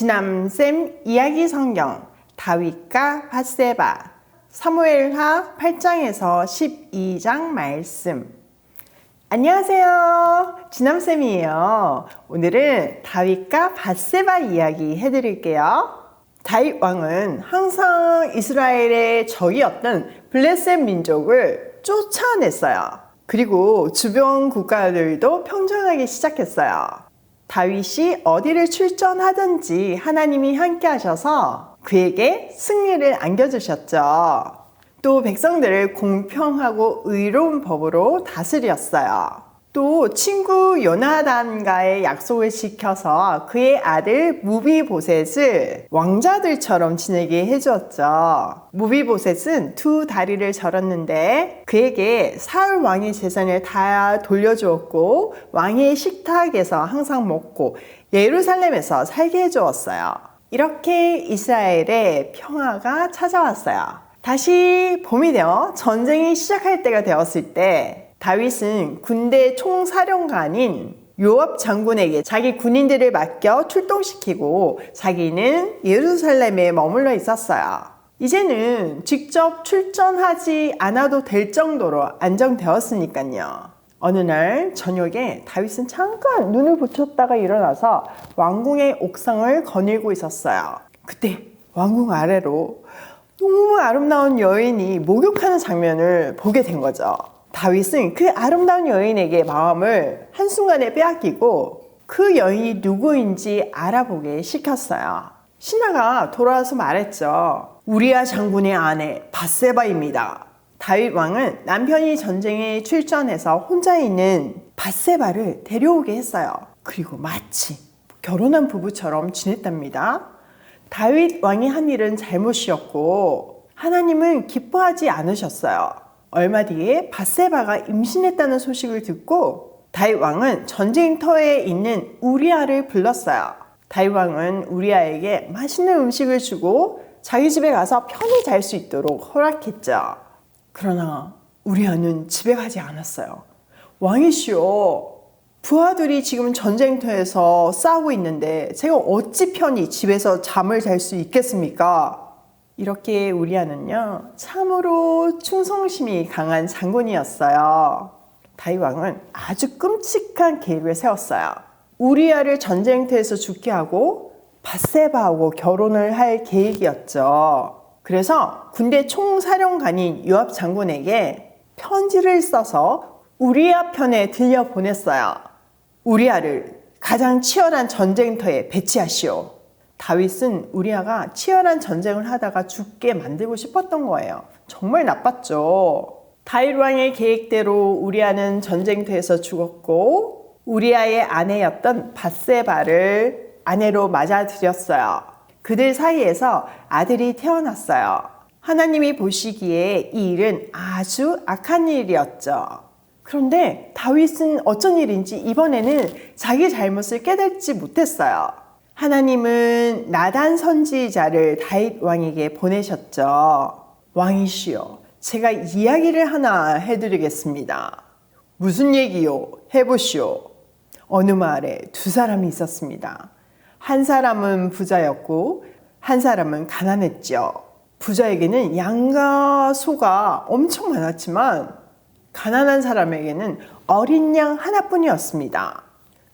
지남쌤 이야기 성경 다윗과 바세바 사무엘하 8장에서 12장 말씀 안녕하세요. 지남쌤이에요. 오늘은 다윗과 바세바 이야기 해드릴게요. 다윗 왕은 항상 이스라엘의 적이었던 블레셋 민족을 쫓아냈어요. 그리고 주변 국가들도 평정하기 시작했어요. 다윗이 어디를 출전하든지 하나님이 함께 하셔서 그에게 승리를 안겨주셨죠. 또 백성들을 공평하고 의로운 법으로 다스렸어요. 또 친구 요나단과의 약속을 지켜서 그의 아들 무비보셋을 왕자들처럼 지내게 해주었죠. 무비보셋은 두 다리를 절었는데 그에게 사울 왕의 재산을 다 돌려주었고 왕의 식탁에서 항상 먹고 예루살렘에서 살게 해주었어요. 이렇게 이스라엘의 평화가 찾아왔어요. 다시 봄이 되어 전쟁이 시작할 때가 되었을 때 다윗은 군대 총사령관인 요압 장군에게 자기 군인들을 맡겨 출동시키고 자기는 예루살렘에 머물러 있었어요. 이제는 직접 출전하지 않아도 될 정도로 안정되었으니까요. 어느 날 저녁에 다윗은 잠깐 눈을 붙였다가 일어나서 왕궁의 옥상을 거닐고 있었어요. 그때 왕궁 아래로 너무 아름다운 여인이 목욕하는 장면을 보게 된 거죠. 다윗은 그 아름다운 여인에게 마음을 한순간에 빼앗기고 그 여인이 누구인지 알아보게 시켰어요. 신하가 돌아와서 말했죠. 우리아 장군의 아내 바세바입니다. 다윗 왕은 남편이 전쟁에 출전해서 혼자 있는 바세바를 데려오게 했어요. 그리고 마치 결혼한 부부처럼 지냈답니다. 다윗 왕이 한 일은 잘못이었고 하나님은 기뻐하지 않으셨어요. 얼마 뒤에 바세바가 임신했다는 소식을 듣고 다윗 왕은 전쟁터에 있는 우리아를 불렀어요. 다윗 왕은 우리아에게 맛있는 음식을 주고 자기 집에 가서 편히 잘 수 있도록 허락했죠. 그러나 우리아는 집에 가지 않았어요. 왕이시여, 부하들이 지금 전쟁터에서 싸우고 있는데 제가 어찌 편히 집에서 잠을 잘 수 있겠습니까? 이렇게 우리아는요 참으로 충성심이 강한 장군이었어요. 다윗 왕은 아주 끔찍한 계획을 세웠어요. 우리아를 전쟁터에서 죽게 하고 바세바하고 결혼을 할 계획이었죠. 그래서 군대 총사령관인 요압 장군에게 편지를 써서 우리아 편에 들려 보냈어요. 우리아를 가장 치열한 전쟁터에 배치하시오. 다윗은 우리아가 치열한 전쟁을 하다가 죽게 만들고 싶었던 거예요. 정말 나빴죠. 다윗 왕의 계획대로 우리아는 전쟁터에서 죽었고 우리아의 아내였던 바세바를 아내로 맞아들였어요. 그들 사이에서 아들이 태어났어요. 하나님이 보시기에 이 일은 아주 악한 일이었죠. 그런데 다윗은 어쩐 일인지 이번에는 자기 잘못을 깨닫지 못했어요. 하나님은 나단 선지자를 다윗 왕에게 보내셨죠. 왕이시여, 제가 이야기를 하나 해드리겠습니다. 무슨 얘기요? 해보시오. 어느 마을에 두 사람이 있었습니다. 한 사람은 부자였고, 한 사람은 가난했죠. 부자에게는 양과 소가 엄청 많았지만, 가난한 사람에게는 어린 양 하나뿐이었습니다.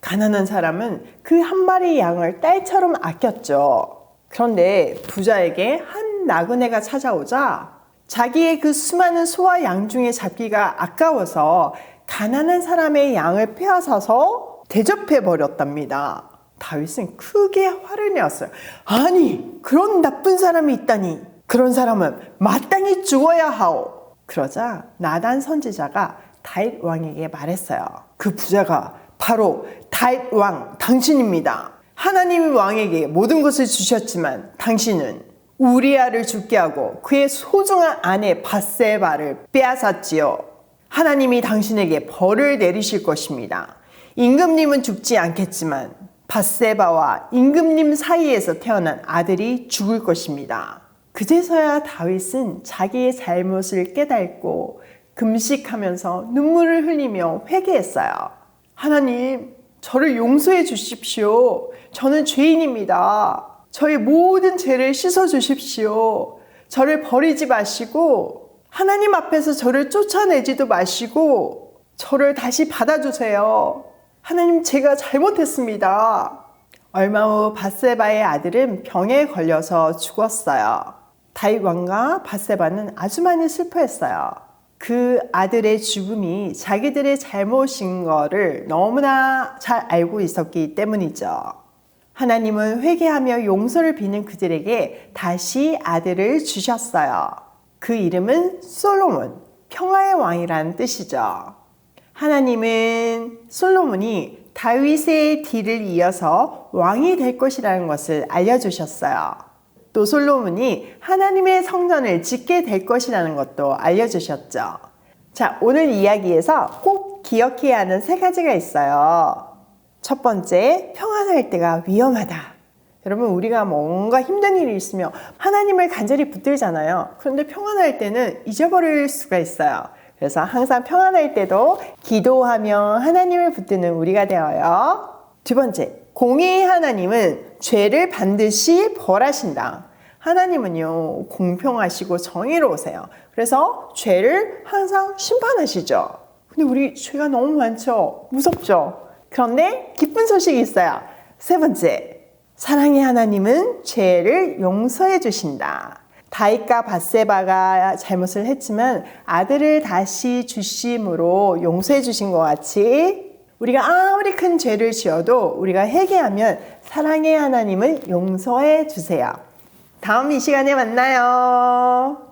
가난한 사람은 그 한 마리 양을 딸처럼 아꼈죠. 그런데 부자에게 한 나그네가 찾아오자 자기의 그 수많은 소와 양 중에 잡기가 아까워서 가난한 사람의 양을 빼앗아서 대접해 버렸답니다. 다윗은 크게 화를 내었어요. 아니, 그런 나쁜 사람이 있다니. 그런 사람은 마땅히 죽어야 하오. 그러자 나단 선지자가 다윗 왕에게 말했어요. 그 부자가 바로 다윗 왕 당신입니다. 하나님이 왕에게 모든 것을 주셨지만 당신은 우리아를 죽게 하고 그의 소중한 아내 바세바를 빼앗았지요. 하나님이 당신에게 벌을 내리실 것입니다. 임금님은 죽지 않겠지만 바세바와 임금님 사이에서 태어난 아들이 죽을 것입니다. 그제서야 다윗은 자기의 잘못을 깨닫고 금식하면서 눈물을 흘리며 회개했어요. 하나님, 저를 용서해 주십시오. 저는 죄인입니다. 저의 모든 죄를 씻어 주십시오. 저를 버리지 마시고 하나님 앞에서 저를 쫓아내지도 마시고 저를 다시 받아주세요. 하나님 제가 잘못했습니다. 얼마 후 바세바의 아들은 병에 걸려서 죽었어요. 다윗 왕과 바세바는 아주 많이 슬퍼했어요. 그 아들의 죽음이 자기들의 잘못인 거를 너무나 잘 알고 있었기 때문이죠. 하나님은 회개하며 용서를 비는 그들에게 다시 아들을 주셨어요. 그 이름은 솔로몬, 평화의 왕이라는 뜻이죠. 하나님은 솔로몬이 다윗의 뒤를 이어서 왕이 될 것이라는 것을 알려주셨어요. 또 솔로몬이 하나님의 성전을 짓게 될 것이라는 것도 알려주셨죠. 자, 오늘 이야기에서 꼭 기억해야 하는 세 가지가 있어요. 첫 번째, 평안할 때가 위험하다. 여러분, 우리가 뭔가 힘든 일이 있으면 하나님을 간절히 붙들잖아요. 그런데 평안할 때는 잊어버릴 수가 있어요. 그래서 항상 평안할 때도 기도하며 하나님을 붙드는 우리가 되어요. 두 번째, 공의의 하나님은 죄를 반드시 벌하신다. 하나님은요, 공평하시고 정의로우세요. 그래서 죄를 항상 심판하시죠. 근데 우리 죄가 너무 많죠? 무섭죠? 그런데 기쁜 소식이 있어요. 세 번째, 사랑의 하나님은 죄를 용서해 주신다. 다윗과 바세바가 잘못을 했지만 아들을 다시 주심으로 용서해 주신 것 같이 우리가 아무리 큰 죄를 지어도 우리가 회개하면 사랑의 하나님을 용서해 주세요. 다음 이 시간에 만나요.